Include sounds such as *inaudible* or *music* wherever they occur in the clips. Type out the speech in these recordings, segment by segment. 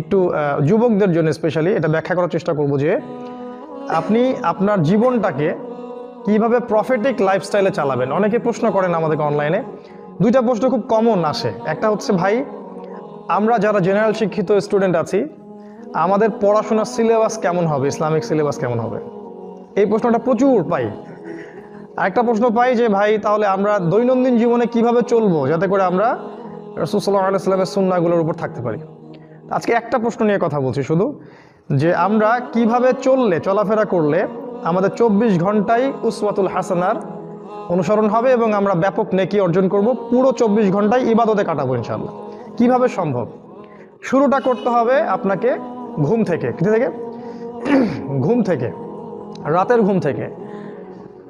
একটু যুবকদের জন্য স্পেশালি এটা ব্যাখ্যা করার চেষ্টা করব যে আপনি আপনার জীবনটাকে কীভাবে প্রফিটিক লাইফস্টাইলে চালাবেন? অনেকে প্রশ্ন করেন আমাদেরকে অনলাইনে দুইটা প্রশ্ন খুব কমন আসে। একটা হচ্ছে, ভাই, আমরা যারা জেনারেল শিক্ষিত স্টুডেন্ট আছি, আমাদের পড়াশোনার সিলেবাস কেমন হবে? ইসলামিক সিলেবাস কেমন হবে? এই প্রশ্নটা প্রচুর পাই। আরেকটা প্রশ্ন পাই যে, ভাই, তাহলে আমরা দৈনন্দিন জীবনে কীভাবে চলবো? যাতে করে আমরা রসুল্লাহ আলাইস্লামের সুন্নাগুলোর উপর থাকতে পারি। আজকে একটা প্রশ্ন নিয়ে কথা বলছি শুধু, যে আমরা কীভাবে চললে, চলাফেরা করলে আমাদের চব্বিশ ঘন্টায় উসওয়াতুল হাসানার অনুসরণ হবে এবং আমরা ব্যাপক নেকি অর্জন করব, পুরো চব্বিশ ঘন্টায় ইবাদতে কাটাবো ইনশাল্লাহ কীভাবে সম্ভব? শুরুটা করতে হবে আপনাকে ঘুম থেকে। কোথা থেকে? ঘুম থেকে। রাতের ঘুম থেকে।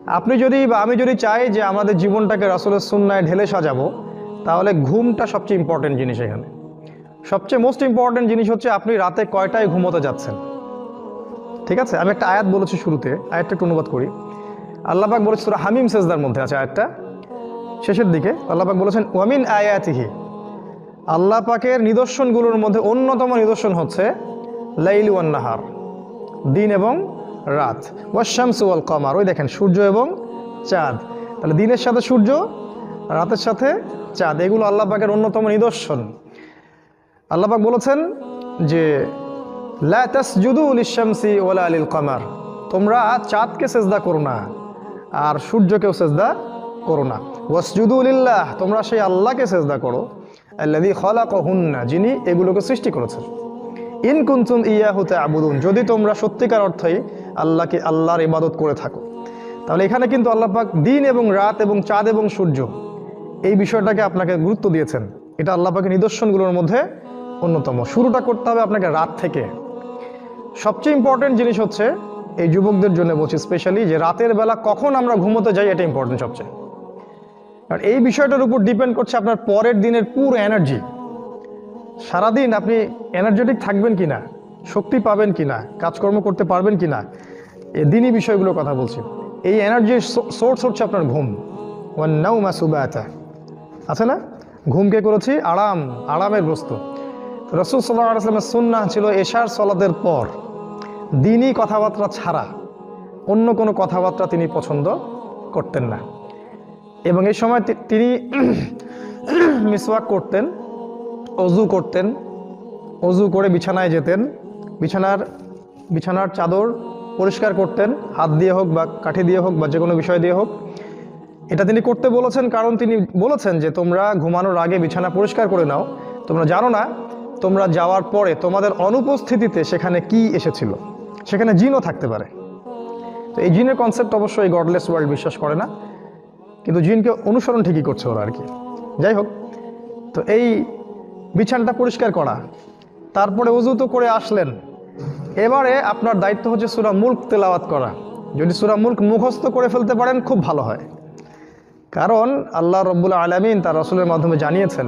আপনি যদি বা আমি যদি চাই যে আমাদের জীবনটাকে রাসুলের সুন্নায় ঢেলে সাজাবো, তাহলে ঘুমটা সবচেয়ে ইম্পর্টেন্ট জিনিস এখানে। সবচেয়ে মোস্ট ইম্পর্টেন্ট জিনিস হচ্ছে আপনি রাতে কয়টায় ঘুমোতে যাচ্ছেন। ঠিক আছে? আমি একটা আয়াত বলেছি শুরুতে, আয়াতটা একটু অনুবাদ করি। আল্লাপাক বলেছে সুরা হামিম সেজদার মধ্যে আছে আয়াতটা। শেষের দিকে আল্লাপাক বলেছেন, ওয়ামিন আয়াতিহি। আল্লাহ পাকের নিদর্শনগুলোর মধ্যে অন্যতম নিদর্শন হচ্ছে লাইল ওয়ান নাহার, দিন এবং রাত। ওয়াশামস ওয়াল কমার, ওই দেখেন, সূর্য এবং চাঁদ। তাহলে দিনের সাথে সূর্য, রাতের সাথে চাঁদ, এগুলো আল্লাহ পাকের অন্যতম নিদর্শন। আল্লাহ পাক বলেছেন যে, লা তাসজুদু লিশামসি ওয়ালা আলিল কমার তোমরা চাঁদকে সেজদা করো না, আর সূর্যকেও সেজদা করো না। ওয়াসজুদু লিল্লাহ তোমরা সেই আল্লাহকে সেজদা করো, আল্লাযী খালাকাহুন্না যিনি এগুলোকে সৃষ্টি করেছেন। ইন কুনতুম ইয়াহু আবুদুন যদি তোমরা সত্যিকার অর্থেই আল্লাহকে, আল্লাহর ইবাদত করে থাকো। তাহলে এখানে কিন্তু আল্লাহ পাক দিন এবং রাত এবং চাঁদ এবং সূর্য এই বিষয়টাকে আপনাকে গুরুত্ব দিয়েছেন। এটা আল্লাহ পাকের নিদর্শনগুলোর মধ্যে অন্যতম। শুরুটা করতে হবে আপনাকে রাত থেকে। সবচেয়ে ইম্পর্টেন্ট জিনিস হচ্ছে, এই যুবকদের জন্য বলছি স্পেশালি যে রাতের বেলা কখন আমরা ঘুমোতে যাই, এটা ইম্পর্টেন্ট সবচেয়ে। আর এই বিষয়টার উপর ডিপেন্ড করছে আপনার পরের দিনের পুরো এনার্জি সারাদিন আপনি এনার্জেটিক থাকবেন কি না শক্তি পাবেন কি না কাজকর্ম করতে পারবেন কি না এই দিনই বিষয়গুলোর কথা বলছি। এই এনার্জির সোর্স হচ্ছে আপনার ঘুম। ওয়ান নাও মাসুবাতা আছে না? ঘুমকে করেছি, আরাম, আরামের বস্তু। রসুল সাল্লাহ আসলামের সুন্না ছিল এশার সলাদের পর। দিনই কথাবার্তা ছাড়া অন্য কোনো কথাবার্তা তিনি পছন্দ করতেন না। এবং এই সময় তিনি *clears throat* মিসওয়াক করতেন, অজু করতেন, অজু করে বিছানায় যেতেন, বিছানার বিছানার চাদর পরিষ্কার করতেন, হাত দিয়ে হোক বা কাঠি দিয়ে হোক বা যে কোনো বিষয় দিয়ে হোক। এটা তিনি করতে বলেছেন, কারণ তিনি বলেছেন যে তোমরা ঘুমানোর আগে বিছানা পরিষ্কার করে নাও। তোমরা জানো না তোমরা যাওয়ার পরে তোমাদের অনুপস্থিতিতে সেখানে কি এসেছিল? সেখানে জিনও থাকতে পারে। তো এই জিনের কনসেপ্ট অবশ্যই গডলেস ওয়ার্ল্ড বিশ্বাস করে না। কিন্তু জিনকে অনুসরণ ঠিকই করছে ওরা আর কি। যাই হোক, তো এই বিছানটা পরিষ্কার করা। তারপরে উজু তো করে আসলেন। এবারে আপনার দায়িত্ব হচ্ছে সুরা মুল্ক তেলাওয়াত করা। যদি সুরা মুল্ক মুখস্থ করে ফেলতে পারেন, খুব ভালো হয়। কারণ আল্লাহ রব্বুল আলমিন তার রসুলের মাধ্যমে জানিয়েছেন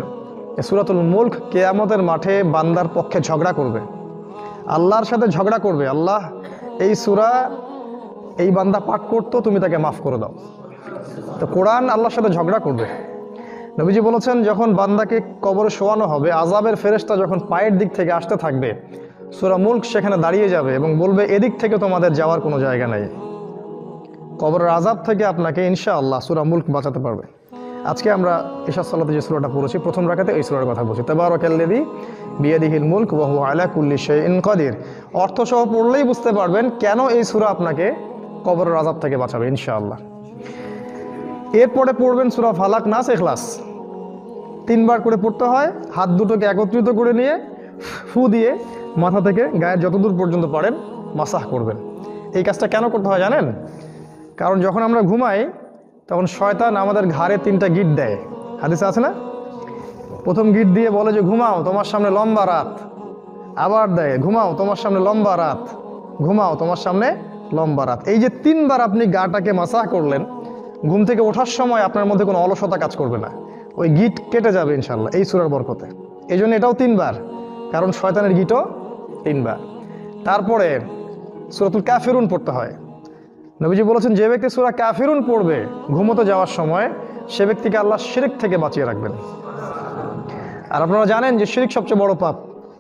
সুরাতুল মুল্ক কেয়ামতের মাঠে বান্দার পক্ষে ঝগড়া করবে। আল্লাহর সাথে ঝগড়া করবে, আল্লাহ, এই সুরা এই বান্দা পাঠ করতো, তুমি তাকে মাফ করে দাও। তো কোরআন আল্লাহর সাথে ঝগড়া করবে। নবীজি বলেছেন, যখন বান্দাকে কবরে শোয়ানো হবে আজাবের ফেরেশতা যখন পায়ের দিক থেকে আসতে থাকবে, সুরা মুল্ক সেখানে দাঁড়িয়ে যাবে এবং বলবে, এদিক থেকে তোমাদের যাওয়ার কোনো জায়গা নেই। কবরের আজাব থেকে আপনাকে ইনশাআল্লাহ সুরা মুল্ক বাঁচাতে পারবে। আজকে আমরা ইশাদ সাল্লাতে যে সুরাটা পড়েছি, প্রথম রাখাতে এই সুরার কথা বলছি। তাবারকাল্লাদি বিয়াদিহিল মুল্ক ওয়াহু আলা কুল্লি শাইইন কাদির। অর্থ সহ পড়লেই বুঝতে পারবেন কেন এই সুরা আপনাকে কবরের আজাব থেকে বাঁচাবে, ইনশাআল্লাহ। এরপরে পড়বেন সুরা ফালাক নাস এখলাস তিনবার করে পড়তে হয়, হাত দুটোকে একত্রিত করে নিয়ে ফু দিয়ে মাথা থেকে গায়ের যতদূর পর্যন্ত পারেন মাসাহ করবেন। এই কাজটা কেন করতে হয় জানেন? কারণ যখন আমরা ঘুমাই তখন শয়তান আমাদের ঘাড়ে তিনটা গিট দেয়। হাদিসে আছে না? প্রথম গিট দিয়ে বলে যে, ঘুমাও, তোমার সামনে লম্বা রাত। আবার দেয়, ঘুমাও, তোমার সামনে লম্বা রাত। ঘুমাও, তোমার সামনে লম্বা রাত। এই যে তিনবার আপনি গাটাকে মাসাহ করলেন, ঘুম থেকে ওঠার সময় আপনার মধ্যে কোনো অলসতা কাজ করবে না। ওই গিট কেটে যাবে ইনশাল্লাহ এই সুরার বরকতে। এই জন্য এটাও তিনবার, কারণ শয়তানের গিটও তিনবার। তারপরে সুরাতুল কাফিরুন পড়তে হয়। নবীজি বলেছেন, যে ব্যক্তি সুরা কাফিরুন পড়বে ঘুমোতে যাওয়ার সময়, সে ব্যক্তিকে আল্লাহ শিরিক থেকে বাঁচিয়ে রাখবেন। আর আপনারা জানেন যে শিরিক সবচেয়ে বড় পাপ।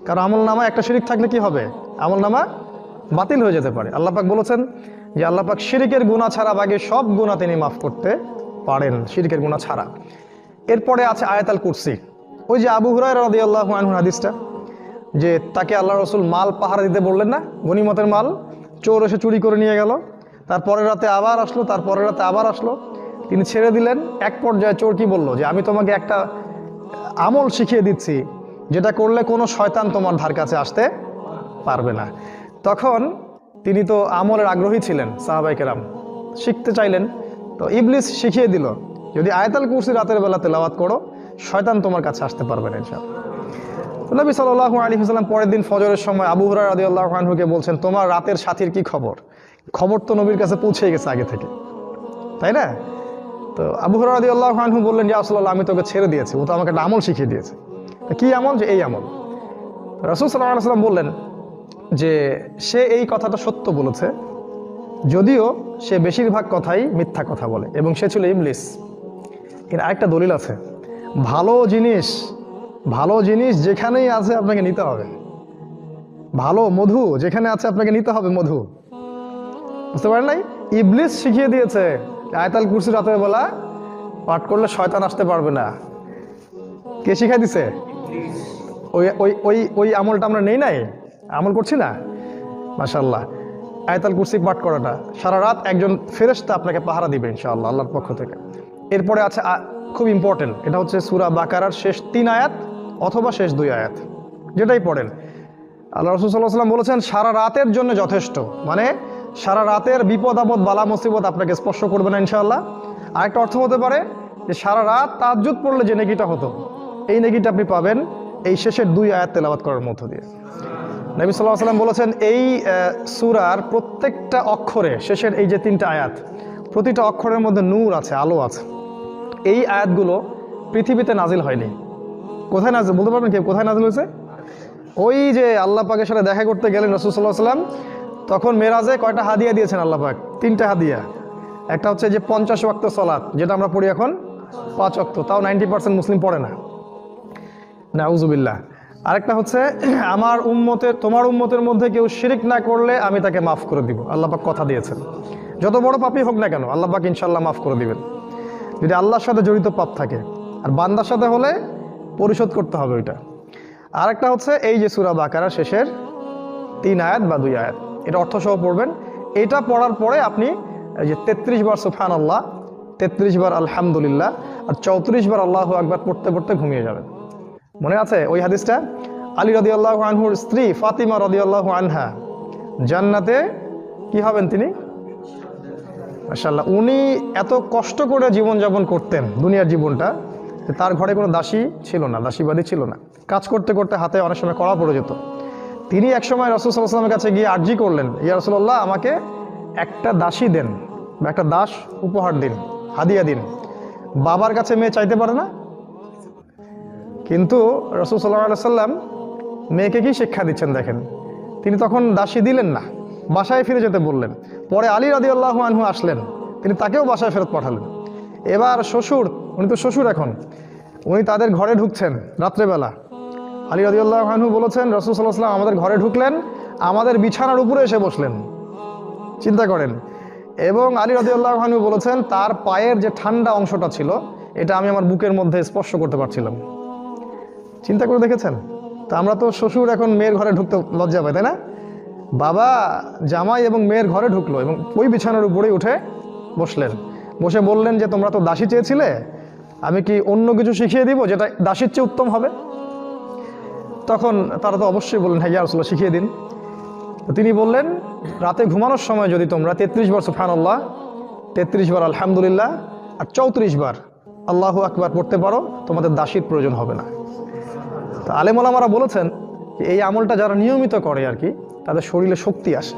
কারণ আমল নামা একটা শিরিক থাকলে কি হবে? আমল নামা বাতিল হয়ে যেতে পারে। আল্লাহ পাক বলেছেন যে, আল্লাহ পাক শিরিকের গুণা ছাড়া বাকি সব গুণা তিনি মাফ করতে পারেন, শিরিকের গুণা ছাড়া। এরপরে আছে আয়াতাল কুরসি। ওই যে আবু হুরায় রাদি আল্লাহ হাদিসটা, যে তাকে আল্লাহ রসুল মাল পাহারা দিতে বললেন না? গনিমতের মাল, চোর এসে চুরি করে নিয়ে গেল। তারপরের রাতে আবার আসলো তার পরের রাতে আবার আসলো। তিনি ছেড়ে দিলেন। এক পর্যায়ে চোর কি বলল যে, আমি তোমাকে একটা আমল শিখিয়ে দিচ্ছি, যেটা করলে কোনো শয়তান তোমার ধার কাছে আসতে পারবে না। তখন তিনি তো আমলের আগ্রহী ছিলেন সাহাবাইকেরাম শিখতে চাইলেন। তো ইবলিস শিখিয়ে দিল, যদি আয়তাল কুরসি রাতের বেলা তেলাওয়াত করো, শয়তান তোমার কাছে আসতে পারবে না ইনশাআল্লাহ। তো নবী সাল্লাহ আলী হাসলাম পরের দিন ফজরের সময় আবু হুরার আদি আল্লাহ আনহুকে বলছেন, তোমার রাতের সাথীর কি খবর? খবর তো নবীর কাছে পৌঁছে গেছে আগে থেকে। তাই না? তো আবু হুরার আদি আল্লাহ বললেন যে আসল্লাহ আমি তোকে ছেড়ে দিয়েছি। ও তো আমাকে আমল শিখিয়ে দিয়েছে। কী আমল? যে এই আমল। রসুল সাল্লাহ সাল্লাম বললেন যে, সে এই কথাটা সত্য বলেছে, যদিও সে বেশিরভাগ কথাই মিথ্যা কথা বলে এবং সে ছিল ইমলিস এর আরেকটা দলিল আছে। ভালো জিনিস ভালো জিনিস যেখানেই আছে আপনাকে নিতে হবে। ভালো, মধু যেখানে আছে আপনাকে নিতে হবে মধু। বুঝতে পারেন নাই? ইবলিস শিখিয়ে দিয়েছে, আয়তাল কুরসি রাতের বেলা পাঠ করলে শয়তান আসতে পারবে না। কে শিখাই দিছে? ওই ওই ওই ওই আমলটা আমরা নেই নাই? আমল করছি না? মাশাল্লাহ আয়তাল কুরসি পাঠ করাটা। সারা রাত একজন ফেরেশতা আপনাকে পাহারা দিবে, ইনশাআল্লাহ, আল্লাহর পক্ষ থেকে। এরপরে আছে খুব ইম্পর্টেন্ট এটা হচ্ছে সুরা বাকারার শেষ তিন আয়াত অথবা শেষ দুই আয়াত। যেটাই পড়েন। আল্লাহ রসুল সাল্লাহ সাল্লাম বলেছেন, সারা রাতের জন্য যথেষ্ট। মানে সারা রাতের বিপদ আপদ, বালা মুসিবত আপনাকে স্পর্শ করবে না ইনশাআল্লাহ। আরেকটা অর্থ হতে পারে যে সারা রাত তাজ্জুদ পড়লে যে নেগিটা হতো, এই নেগিটা আপনি পাবেন এই শেষের দুই আয়াত তেলাবাত করার মধ্য দিয়ে। নবী সাল্লাহ সাল্লাম বলেছেন, এই সুরার প্রত্যেকটা অক্ষরে শেষের এই যে তিনটা আয়াত, প্রতিটা অক্ষরের মধ্যে নূর আছে, আলো আছে। এই আয়াতগুলো পৃথিবীতে নাজিল হয়নি। কোথায় নাজিল, বলতে পারবেন কেউ? কোথায় নাজিল হয়েছে? ওই যে আল্লাহ পাকের সাথে দেখা করতে গেলেন রসুল সাল্লাহ সাল্লাম তখন মেরাজে কয়টা হাদিয়া দিয়েছেন আল্লাহ পাক? তিনটা হাদিয়া। একটা হচ্ছে যে পঞ্চাশ ওয়াক্ত সলাৎ যেটা আমরা পড়ি এখন পাঁচ ওয়াক্ত। তাও নাইনটি পার্সেন্ট মুসলিম পড়ে না। নাউজুবিল্লাহ। আরেকটা হচ্ছে, আমার উম্মতের, তোমার উম্মতের মধ্যে কেউ শিরিক না করলে আমি তাকে মাফ করে দিব। আল্লাহ পাক কথা দিয়েছেন। যত বড় পাপই হোক না কেন, আল্লাহ পাক ইনশাল্লাহ মাফ করে দিবেন। যদি আল্লাহর সাথে জড়িত পাপ থাকে, আর বান্দার সাথে হলে পরিশোধ করতে হবে ওইটা। আরেকটা হচ্ছে, এই যে সুরা বাকারা শেষের তিন আয়াত বা দুই আয়াত। এটা অর্থসহ পড়বেন। এটা পড়ার পরে আপনি যে তেত্রিশ বার সুফান আল্লাহ তেত্রিশ বার আলহামদুলিল্লাহ আর চৌত্রিশ বার আল্লাহ একবার পড়তে পড়তে ঘুমিয়ে যাবেন। মনে আছে ওই হাদিসটা? আলী রদি আল্লাহ আনহুর স্ত্রী ফাতিমা রদি আল্লাহ আনহা, জান্নাতে কি হবেন তিনি? মাশাল্লাহ উনি এত কষ্ট করে জীবনযাপন করতেন দুনিয়ার জীবনটা তার ঘরে কোনো দাসী ছিল না, দাসীবাদী ছিল না। কাজ করতে করতে হাতে অনেক সময় কড়া পড়ে যেত। তিনি একসময় রসুল সাল্লামের কাছে গিয়ে আর্জি করলেন, ইয়া রসুল্লাহ আমাকে একটা দাসী দেন বা একটা দাস উপহার দিন, হাদিয়া দিন। বাবার কাছে মেয়ে চাইতে পারে না? কিন্তু রসুল সাল্লাহ সাল্লাম মেয়েকে কি শিক্ষা দিচ্ছেন দেখেন? তিনি তখন দাসী দিলেন না, বাসায় ফিরে যেতে বললেন। পরে আলী রাদি আল্লাহ আনহু আসলেন, তিনি তাকেও বাসায় ফেরত পাঠালেন। এবার শ্বশুর, উনি তো শ্বশুর এখন, উনি তাদের ঘরে ঢুকছেন রাত্রেবেলা। আলী রাদি আল্লাহ বলেছেন, রসুল সাল্লাহ আমাদের ঘরে ঢুকলেন, আমাদের বিছানার উপরে এসে বসলেন। চিন্তা করেন। এবং আলী রাদি আল্লাহ বলেছেন, তার পায়ের যে ঠান্ডা অংশটা ছিল, এটা আমি আমার বুকের মধ্যে স্পর্শ করতে পারছিলাম। চিন্তা করে দেখেছেন? তা আমরা তো শ্বশুর এখন মেয়ের ঘরে ঢুকতে লজ্জা পাই তাই না? বাবা, জামাই এবং মেয়ের ঘরে ঢুকলো এবং ওই বিছানার উপরেই উঠে বসলেন। বসে বললেন যে, তোমরা তো দাসী চেয়েছিলে, আমি কি অন্য কিছু শিখিয়ে দিব যেটা দাসীর চেয়ে উত্তম হবে? তখন তারা তো অবশ্যই বললেন হ্যাঁ ইয়ারসুল্লাহ শিখিয়ে দিন। তিনি বললেন, রাতে ঘুমানোর সময় যদি তোমরা তেত্রিশ বার সুফান আল্লাহ তেত্রিশ বার আলহামদুলিল্লাহ আর চৌত্রিশ বার আল্লাহ আকবার পড়তে পারো, তোমাদের দাসীর প্রয়োজন হবে না। তো আলেমলামারা বলেছেন যে এই আমলটা যারা নিয়মিত করে আর কি, তাদের শরীরে শক্তি আসে,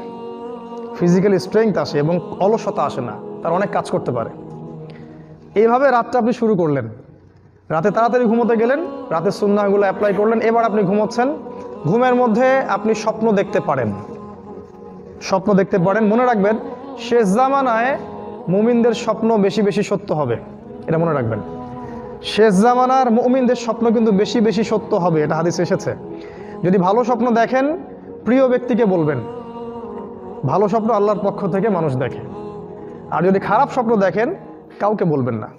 ফিজিক্যালি স্ট্রেংথ আসে এবং অলসতা আসে না, তারা অনেক কাজ করতে পারে। এইভাবে রাতটা আপনি শুরু করলেন রাতে তাড়াতাড়ি ঘুমোতে গেলেন, রাতের সুন্নাগুলো অ্যাপ্লাই করলেন, এবার আপনি ঘুমোচ্ছেন। ঘুমের মধ্যে আপনি স্বপ্ন দেখতে পারেন। স্বপ্ন দেখতে পারেন, মনে রাখবেন, শেষ জামানায় মুমিনদের স্বপ্ন বেশি বেশি সত্য হবে। এটা মনে রাখবেন। শেষ জামানার মুমিনদের স্বপ্ন কিন্তু বেশি বেশি সত্য হবে, এটা হাদিসে এসেছে। যদি ভালো স্বপ্ন দেখেন, প্রিয় ব্যক্তিকে বলবেন, ভালো স্বপ্ন আল্লাহর পক্ষ থেকে মানুষ দেখে। আর যদি খারাপ স্বপ্ন দেখেন, কাউকে বলবেন না।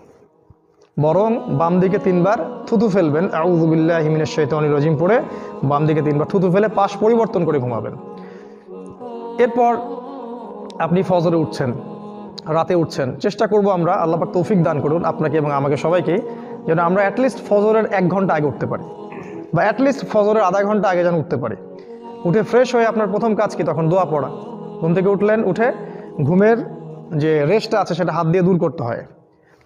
বরং বাম দিকে তিনবার থুতু ফেলবেন। আউজুবিল্লাহ হিমিনের শৈতানি রজিম, পড়ে বাম দিকে তিনবার থুতু ফেলে পাশ পরিবর্তন করে ঘুমাবেন। এরপর আপনি ফজরে উঠছেন, রাতে উঠছেন, চেষ্টা করব আমরা আল্লাহ পাক তৌফিক দান করুন আপনাকে এবং আমাকে সবাইকে, যেন আমরা অ্যাটলিস্ট ফজরের এক ঘণ্টা আগে উঠতে পারি বা অ্যাটলিস্ট ফজরের আধা ঘণ্টা আগে যেন উঠতে পারি। উঠে ফ্রেশ হয়ে আপনার প্রথম কাজ কি? তখন দোয়া পড়া। ঘুম থেকে উঠলেন, উঠে ঘুমের যে রেস্টটা আছে সেটা হাত দিয়ে দূর করতে হয়।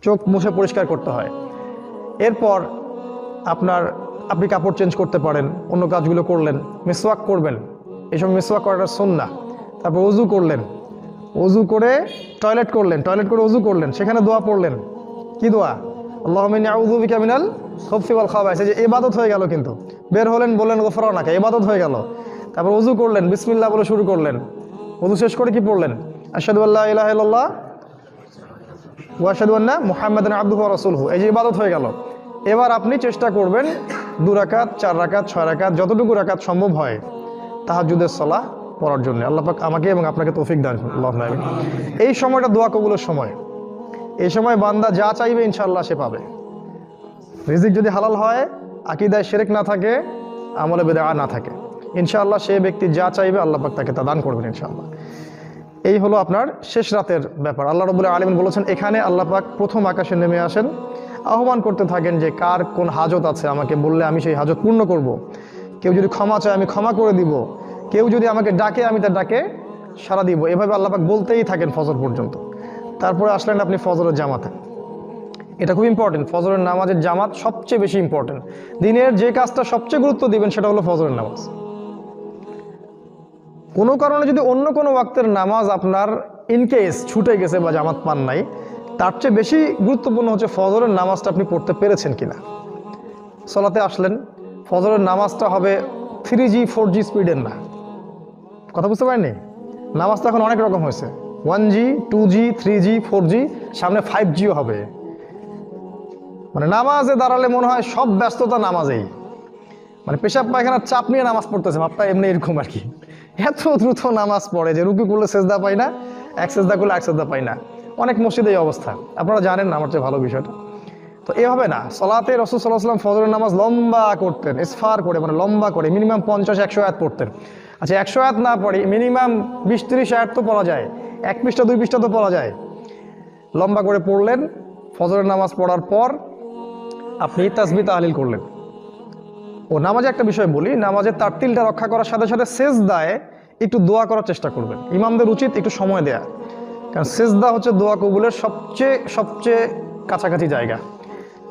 চোখ মুছে পরিষ্কার করতে হয়। এরপর আপনার, আপনি কাপড় চেঞ্জ করতে পারেন, অন্য কাজগুলো করলেন মিসওয়াক করবেন। এসব মিসওয়াক করাটা সন্না তারপর অজু করলেন। অজু করে টয়লেট করলেন টয়লেট করে অজু করলেন, সেখানে দোয়া পড়লেন। কি দোয়া? আল্লাহ আউযু বিকা মিনাল খবসি ওয়াল খাবাইস। যে ইবাদত হয়ে গেল কিন্তু। বের হলেন, বললেন, গোফরানাকে, ইবাদত হয়ে গেল। তারপর অজু করলেন, বিসমিল্লাহ বলে শুরু করলেন। অজু শেষ করে কি পড়লেন? আশহাদু আল্লাহ ইলাহা ওয়াশাদুয়ান্না মোহাম্মদ আব্দুহ রসুলহু। এই যে ইবাদত হয়ে গেল। এবার আপনি চেষ্টা করবেন দু রাকাত, চার রাকাত, ছয় রাকাত, যতটুকু রাকাত সম্ভব হয় তাহাজুদের সলাহ পড়ার জন্য। আল্লাহ পাক আমাকে এবং আপনাকে তৌফিক দান। আল্লাহ এই সময়টা দোয়া কবুলের সময়। এই সময় বান্দা যা চাইবে ইনশাল্লাহ সে পাবে। রিজিক যদি হালাল হয়, আকিদায় সেরেক না থাকে, আমলে বেদা না থাকে। ইনশাআল্লাহ সে ব্যক্তি যা চাইবে আল্লাহ পাক তাকে তা দান করবেন ইনশাআল্লাহ। এই হলো আপনার শেষ রাতের ব্যাপার। আল্লাহ রবুল্লাহ আলমিন বলেছেন, এখানে আল্লাহ পাক প্রথম আকাশে নেমে আসেন। আহ্বান করতে থাকেন যে, কার কোন হাজত আছে? আমাকে বললে আমি সেই হাজত পূর্ণ করব। কেউ যদি ক্ষমা চায়, আমি ক্ষমা করে দিব। কেউ যদি আমাকে ডাকে, আমি তার ডাকে সারা দিব। এভাবে আল্লাহ পাক বলতেই থাকেন ফজর পর্যন্ত। তারপরে আসলেন আপনি ফজরের জামাতে। এটা খুব ইম্পর্টেন্ট ফজরের নামাজের জামাত সবচেয়ে বেশি ইম্পর্টেন্ট দিনের যে কাজটা সবচেয়ে গুরুত্ব দিবেন, সেটা হলো ফজরের নামাজ। কোনো কারণে যদি অন্য কোনো ওয়াক্তের নামাজ আপনার ইনকেস ছুটে গেছে বা জামাত পান নাই, তার চেয়ে বেশি গুরুত্বপূর্ণ হচ্ছে ফজরের নামাজটা আপনি পড়তে পেরেছেন কিনা। সলাতে আসলেন, ফজরের নামাজটা হবে থ্রি জি ফোর জি স্পিডের না। কথা বুঝতে পারেননি? নামাজটা এখন অনেক রকম হয়েছে। One G two G three G four G সামনে ফাইভ জিও হবে। মানে নামাজে দাঁড়ালে মনে হয় সব ব্যস্ততা নামাজেই। মানে পেশাব পায়খানার চাপ নিয়ে নামাজ পড়তেছে ভাবটা এমনি এরকম আর কি। এত দ্রুত নামাজ পড়ে যে রুকু করলে সেজদা পাই না, এক সেজদা করলে এক সেজদা পাই না। অনেক মসজিদে এই অবস্থা। আপনারা জানেন না, আমার চেয়ে ভালো বিষয়টা। তো এভাবে না, সলাতে রসুল সাল্লাহ সাল্লাম ফজরের নামাজ লম্বা করতেন, ইসফার করে মানে লম্বা করে, মিনিমাম পঞ্চাশ একশো আয়াত পড়তেন। আচ্ছা একশো আয়াত না পড়ে, মিনিমাম বিশ তিরিশ আয়াত তো পড়া যায়, এক পৃষ্ঠা, দুই পৃষ্ঠা তো পড়া যায়। লম্বা করে পড়লেন, ফজরের নামাজ পড়ার পর আপনি তাসবি তাহলিল করলেন। ও নামাজে একটা বিষয় বলি নামাজের তারতিলটা রক্ষা করার সাথে সাথে শেষ দায় একটু দোয়া করার চেষ্টা করবেন। ইমামদের উচিত একটু সময় দেয়া। কারণ শেষ দা হচ্ছে দোয়া কবুলের সবচেয়ে সবচেয়ে কাছাকাছি জায়গা।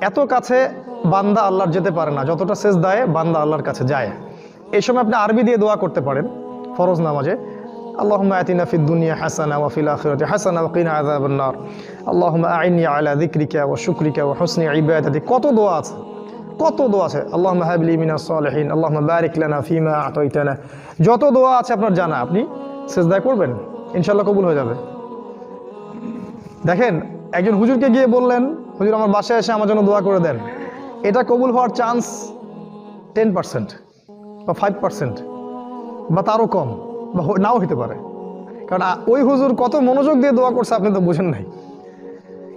এত কাছে বান্দা আল্লাহর যেতে পারে না, যতটা শেষ দায়ে বান্দা আল্লাহর কাছে যায়। এই সময় আপনি আরবি দিয়ে দোয়া করতে পারেন, ফরজ নামাজে। আল্লাহমা দুনিয়া ওয়া কত দোয়া আছে। কত দোয়া আছে? আল্লাহ হাবলি মিনা সালেহিন আল্লাহ বারিক লানা ফিমা আতইতানা। যত দোয়া আছে আপনার জানা, আপনি সেজদা করবেন ইনশাল্লাহ কবুল হয়ে যাবে। দেখেন, একজন হুজুরকে গিয়ে বললেন, হুজুর, আমার বাসায় এসে আমার জন্য দোয়া করে দেন। এটা কবুল হওয়ার চান্স টেন পার্সেন্ট বা ফাইভ পার্সেন্ট বা তারও কম বা নাও হতে পারে। কারণ ওই হুজুর কত মনোযোগ দিয়ে দোয়া করছে আপনি তো বুঝেন নাই।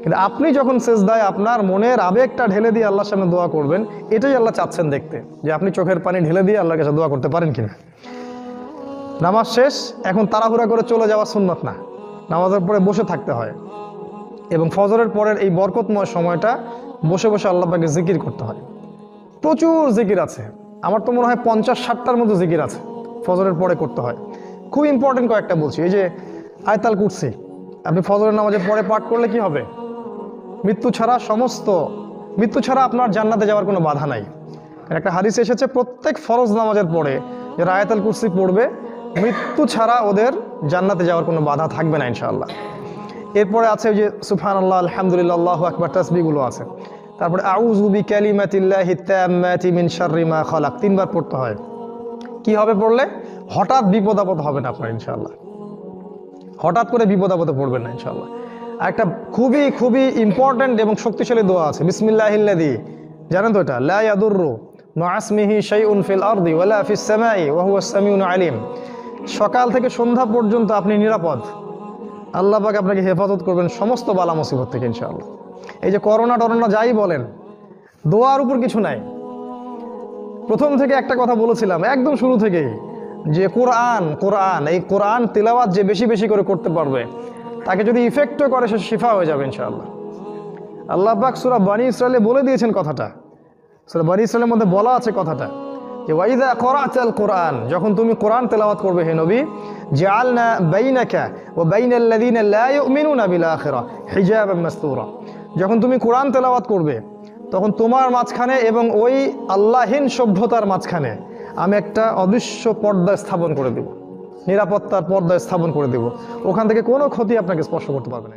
কিন্তু আপনি যখন শেষ দেয় আপনার মনের আবেগটা ঢেলে দিয়ে আল্লাহর সামনে দোয়া করবেন, এটাই আল্লাহ চাচ্ছেন দেখতে, যে আপনি চোখের পানি ঢেলে দিয়ে আল্লাহর কাছে দোয়া করতে পারেন কিনা। নামাজ শেষ, এখন তাড়াহুড়া করে চলে যাওয়া সুন্নত না। নামাজের পরে বসে থাকতে হয়। এবং ফজরের পরের এই বরকতময় সময়টা বসে বসে আল্লাহকে জিকির করতে হয়। প্রচুর জিকির আছে। আমার তো মনে হয় পঞ্চাশ, ষাটটার মতো জিকির আছে ফজরের পরে করতে হয়। খুব ইম্পর্টেন্ট কয়েকটা বলছি। এই যে আয়তাল কুরসি, আপনি ফজরের নামাজের পরে পাঠ করলে কি হবে? মৃত্যু ছাড়া সমস্ত, মৃত্যু ছাড়া আপনার জান্নাতে যাওয়ার কোনো বাধা নাই। একটা হাদিস এসেছে, প্রত্যেক ফরজ নামাজের পরে যারা আয়াতাল কুরসি পড়বে, মৃত্যু ছাড়া ওদের জান্নাতে যাওয়ার কোনো বাধা থাকবে না ইনশাআল্লাহ। এরপরে আছে যে সুফান আল্লাহ আলহামদুলিল্লাহ আকবার আছে। তারপরে আউজুবি ক্যালিমাতিল্লাহি মিন শাররি মা খালাক তিনবার পড়তে হয়। কি হবে পড়লে? হঠাৎ বিপদ আপদ হবে না আপনার ইনশাআল্লাহ। হঠাৎ করে বিপদ আপদে পড়বেন না ইনশাআল্লাহ। একটা খুবই খুবই ইম্পর্ট্যান্ট এবং শক্তিশালী দোয়া আছে। বিসমিল্লাহিল্লাদি জানেন তো এটা? লা ইয়াদুররু মাসমিহি শাইউন ফিল আরদি ওয়ালা ফিস সামাই ওয়া হুয়া সামিউন আলিম। সকাল থেকে সন্ধ্যা পর্যন্ত আপনি নিরাপদ। আল্লাহ আপনাকে হেফাজত করবেন সমস্ত বালা মুসিবত থেকে, ইনশাআল্লাহ। এই যে করোনা টরোনা যাই বলেন, দোয়ার উপর কিছু নাই। প্রথম থেকে একটা কথা বলেছিলাম, একদম শুরু থেকেই, যে কোরআন কোরআন, এই কোরআন, তিলাওয়াত যে বেশি বেশি করে করতে পারবে তাকে যদি ইফেক্টও করে, সে শিফা হয়ে যাবে ইনশাআল্লাহ। আল্লাহ পাক সুরা বানি ইসরায়েলে বলে দিয়েছেন কথাটা। সুরা বানি ইসরায়েলের মধ্যে বলা আছে কথাটা যে ওয়াইদা করাতাল কোরআন যখন তুমি কোরআন তেলাওয়াত করবে হে নবী, জাআলনা বাইনাকা ওয়া বাইনাল্লাযিনা লা ইউমিনুনা বিল আখিরা হিজাবাম মাসতুরা যখন তুমি কোরআন তেলাওয়াত করবে, তখন তোমার মাঝখানে এবং ওই আল্লাহীন সভ্যতার মাঝখানে আমি একটা অদৃশ্য পর্দা স্থাপন করে দেব। নিরাপত্তার পর্দায় স্থাপন করে দেব। ওখান থেকে কোনো ক্ষতি আপনাকে স্পর্শ করতে পারবে না।